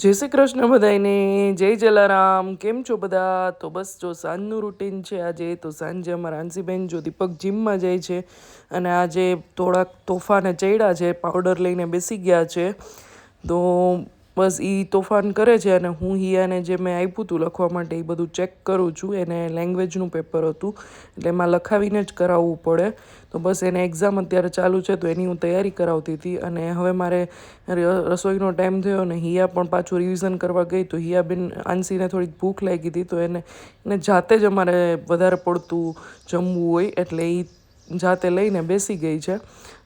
જય શ્રી કૃષ્ણ બધાને જય જલારામ. કેમ છો બધા? તો બસ જો સાંજનું રૂટીન છે આજે, તો સાંજે અમારા આંસીબેન જો દીપક જીમમાં જાય છે અને આજે થોડાક તોફાને ચડ્યા છે પાવડર લઈને બેસી ગયા છે. તો બસ એ તોફાન કરે છે અને હું હિયાને જે મેં આપ્યું હતું લખવા માટે એ બધું ચેક કરું છું. એને લેંગ્વેજનું પેપર હતું. એટલે એમાં લખાવીને જ કરાવવું પડે. તો બસ એને એક્ઝામ અત્યારે ચાલુ છે તો એની હું તૈયારી કરાવતી હતી. અને હવે મારે રસોઈનો ટાઈમ થયો ને હિયા પણ પાછું રિવિઝન કરવા ગઈ તો હિયાબેન આંસીને થોડીક ભૂખ લાગી હતી તો એને એને જાતે જ અમારે વધારે પડતું જમવું હોય એટલે એ જાતે લઈને બેસી ગઈ છે.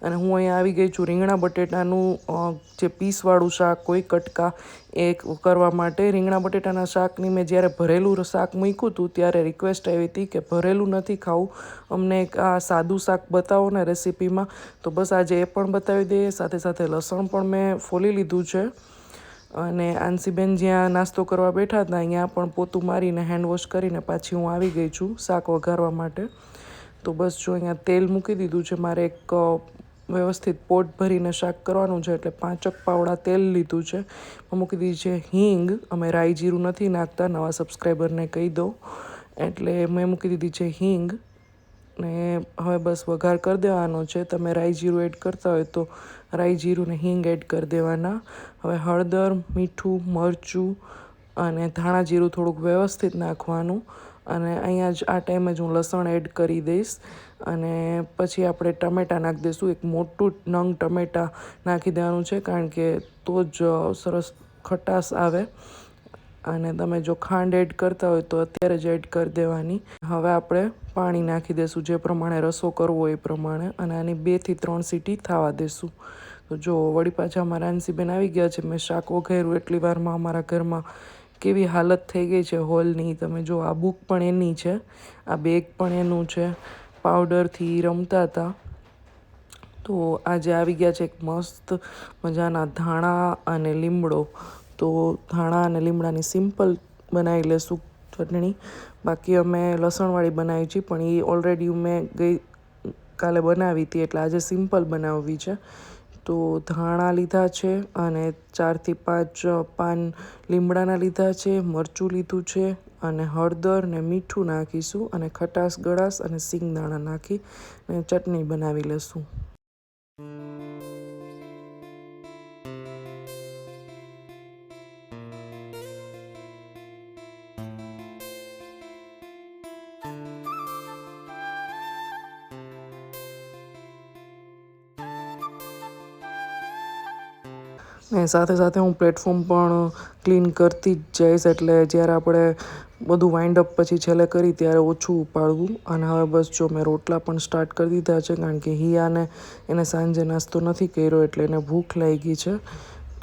અને હું અહીંયા આવી ગઈ છું. રીંગણા બટેટાનું જે પીસવાળું શાક કોઈ કટકા, એ કરવા માટે રીંગણા બટેટાના શાકની મેં જ્યારે ભરેલું શાક મૂક્યું હતું, ત્યારે રિક્વેસ્ટ આવી હતી કે ભરેલું નથી ખાવું. અમને એક આ સાદું શાક બતાવો ને રેસીપીમાં. તો બસ આજે એ પણ બતાવી દઈએ. સાથે સાથે લસણ પણ મેં ફોલી લીધું છે. અને આંસીબેન જ્યાં નાસ્તો કરવા બેઠા હતા, અહીંયા પણ પોતું મારીને હેન્ડવોશ કરીને પાછી હું આવી ગઈ છું શાક વઘારવા માટે. તો બસ જો અહીંયા તેલ મૂકી દીધું છે, મારે એક વ્યવસ્થિત પોટ ભરીને શાક કરવાનું છે, એટલે પાંચક પાવડા તેલ લીધું છે. મૂકી દીધી છે હિંગ. અમે રાઈ જીરું નથી નાખતા, નવા સબસ્ક્રાઈબરને કહી દો એટલે મેં મૂકી દીધી છે હિંગ. ને હવે બસ વઘાર કરી દેવાનો છે. તમે રાઈ જીરું એડ કરતા હોય તો રાઈ જીરું ને હિંગ એડ કરી દેવાના. હવે હળદર, મીઠું, મરચું અને ધાણા જીરું થોડુંક વ્યવસ્થિત નાખવાનું. અને અહીંયા જ આ ટાઈમે જ હું લસણ એડ કરી દઈશ. અને પછી આપણે ટમેટાં નાખી દઈશું. એક મોટું નંગ ટમેટાં નાખી દેવાનું છે, કારણ કે તો જ સરસ ખટાશ આવે. અને તમે જો ખાંડ એડ કરતા હોય તો અત્યારે જ એડ કરી દેવાની. હવે આપણે પાણી નાખી દઈશું, જે પ્રમાણે રસો કરવો એ પ્રમાણે. અને આની બેથી ત્રણ સીટી થવા દેશું તો જો વળી પાછા અમારા આંસીબેન આવી ગયા છે, મેં શાક વઘાર્યું એટલી વારમાં અમારા ઘરમાં કેવી હાલત થઈ ગઈ છે હોલની. તમે જો, આ બુક પણ એની છે. આ બેગ પણ એનું છે. પાવડરથી રમતા હતા. તો આજે આવી ગયા છે એક મસ્ત મજાના ધાણા અને લીમડો. તો ધાણા અને લીમડાની સિમ્પલ બનાવી લેશું ચટણી. બાકી અમે લસણવાળી બનાવી છે, પણ એ ઓલરેડી મેં ગઈ કાલે બનાવી હતી, એટલે આજે સિમ્પલ બનાવવી છે. તો ધાણા લીધા છે અને ચારથી પાંચ પાન લીમડાના લીધા છે, મરચું લીધું છે અને હળદર ને મીઠું નાખીશું અને ખટાશ, ગળાશ અને સિંગદાણા નાખી ચટણી બનાવી લેશું. ને સાથે સાથે હું પ્લેટફોર્મ પણ ક્લીન કરતી જ જઈશ એટલે જ્યારે આપણે બધું વાઇન્ડ અપ પછી છેલ્લે કરી ત્યારે ઓછું ઉપાડવું અને હવે બસ જો મેં રોટલા પણ સ્ટાર્ટ કરી દીધા છે, કારણ કે હિયાને એને સાંજે નાસ્તો નથી કર્યો એટલે એને ભૂખ લાગી છે.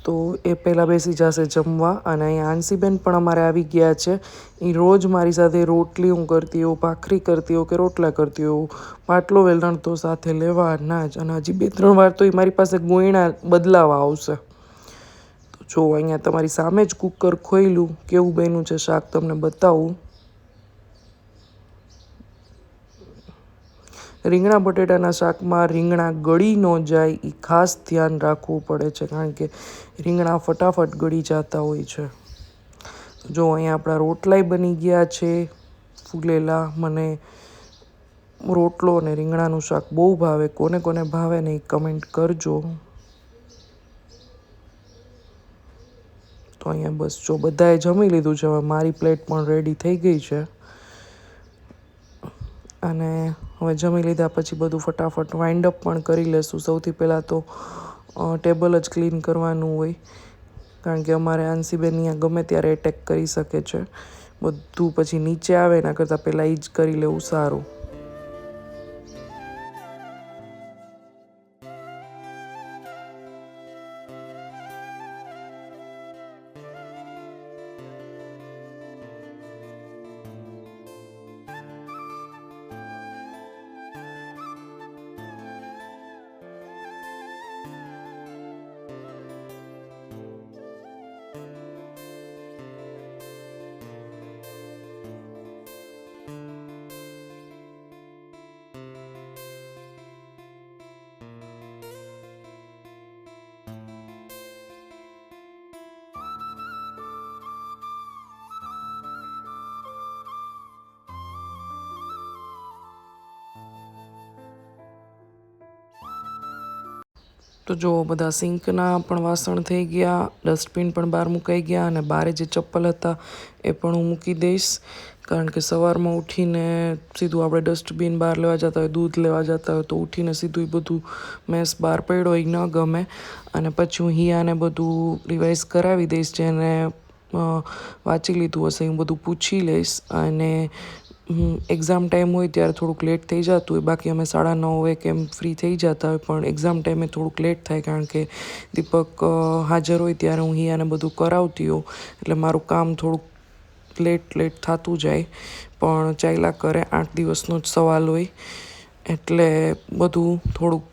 તો એ પહેલાં બેસી જશે જમવા અને અહીંયા આંસીબેન પણ અમારે આવી ગયા છે. એ રોજ મારી સાથે રોટલી હું કરતી હોઉં ભાખરી કરતી હોઉં કે રોટલા કરતી હોઉં પાટલો વેલણ તો સાથે લેવા ના જ. અને હજી બે ત્રણ વાર તો એ મારી પાસે ગોયણા બદલાવા આવશે. જો અહીંયા તમારી સામે જ કુકર ખોયલું, કેવું બન્યું છે શાક તમને બતાવું? રીંગણા બટેટાના શાકમાં રીંગણા ગળી ન જાય એ ખાસ ધ્યાન રાખવું પડે છે, કારણ કે રીંગણા ફટાફટ ગળી જતા હોય છે. જો અહીંયા આપણા રોટલાય બની ગયા છે, ફૂલેલા, મને રોટલો અને રીંગણાનું શાક બહુ ભાવે, કોને કોને ભાવે ને એ કમેન્ટ કરજો. તો અહીંયા બસ જો બધાએ જમી લીધું છે, હવે મારી પ્લેટ પણ રેડી થઈ ગઈ છે. અને હવે જમી લીધા પછી બધું ફટાફટ વાઇન્ડ અપ પણ કરી લેશું. સૌથી પહેલાં તો ટેબલ જ ક્લીન કરવાનું હોય, કારણ કે અમારે આંસીબેન અહીંયા ગમે ત્યારે એટેક કરી શકે છે. બધું પછી નીચે આવે, એના કરતાં પહેલાં એ જ કરી લેવું સારું. તો જો બધા સિંકના પણ વાસણ થઈ ગયા, ડસ્ટબિન પણ બહાર મુકાઈ ગયા અને બારે જે ચપ્પલ હતા એ પણ હું મૂકી દઈશ. કારણ કે સવારમાં ઉઠીને સીધું આપણે ડસ્ટબિન બહાર લેવા જતા હોય, દૂધ લેવા જતા હોય, તો ઉઠીને સીધું એ બધું મેસ બહાર પડ્યો એ ન ગમે. અને પછી હું હિયાને બધું રિવાઇઝ કરાવી દઈશ, જેને વાંચી લીધું હશે, હું બધું પૂછી લઈશ. અને એક્ઝામ ટાઈમ હોય ત્યારે થોડુંક લેટ થઈ જતું હોય. બાકી અમે સાડા નવ નવે કેમ ફ્રી થઈ જતા હોય, પણ એક્ઝામ ટાઈમે થોડુંક લેટ થાય કારણ કે દીપક હાજર હોય ત્યારે હું હિયાને બધું કરાવતી હોઉં. એટલે મારું કામ થોડુંક લેટ લેટ થતું જાય. પણ ચાલ્યા કરે, આઠ દિવસનો જ સવાલ હોય. એટલે બધું થોડુંક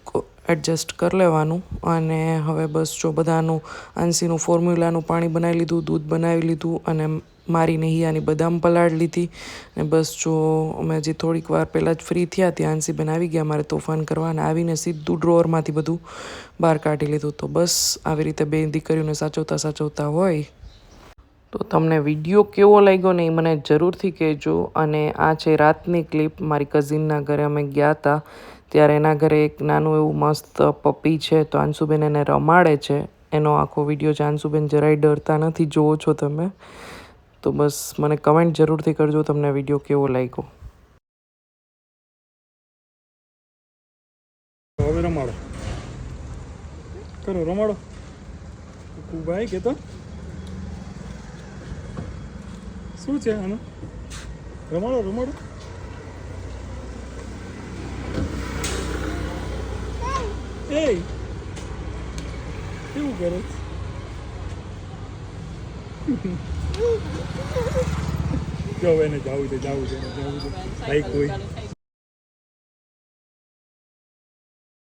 એડજસ્ટ કરી લેવાનું. અને હવે બસ જો બધાનું આંસીનું ફોર્મ્યુલાનું પાણી બનાવી લીધું, દૂધ બનાવી લીધું અને મારીને હિયાની બદામ પલાળ લીધી ને બસ જો અમે હજી થોડીક વાર પહેલાં જ ફ્રી થયા ત્યાં આંસીબેન આવી ગયા, મારે તોફાન કરવાને, આવીને સીધું ડ્રોવરમાંથી બધું બહાર કાઢી લીધું. તો બસ આવી રીતે બે દીકરીઓને સાચવતા સાચવતા હોય. તો તમને વીડિયો કેવો લાગ્યો ને એ મને જરૂરથી કહેજો. અને આ છે રાતની ક્લિપ. મારી કઝિનના ઘરે અમે ગયા હતા. ત્યારે એના ઘરે એક નાનું એવું મસ્ત પપ્પી છે, તો આંશુબેન એને રમાડે છે. એનો આખો વીડિયો આંશુબેન જરાય ડરતા નથી. જોવો છો તમે. તો બસ મને કમેન્ટ જરૂરથી કરજો તમને વીડિયો કેવો લાગ્યો. હવે રમાડો. કરો રમાડો. ભાઈ કે તો શું છે આનું? રમાડો રમાડો. એ કેવું કરે? જો હવે એને જવું છે જવું છે એને જવું છે ભાઈ કોઈ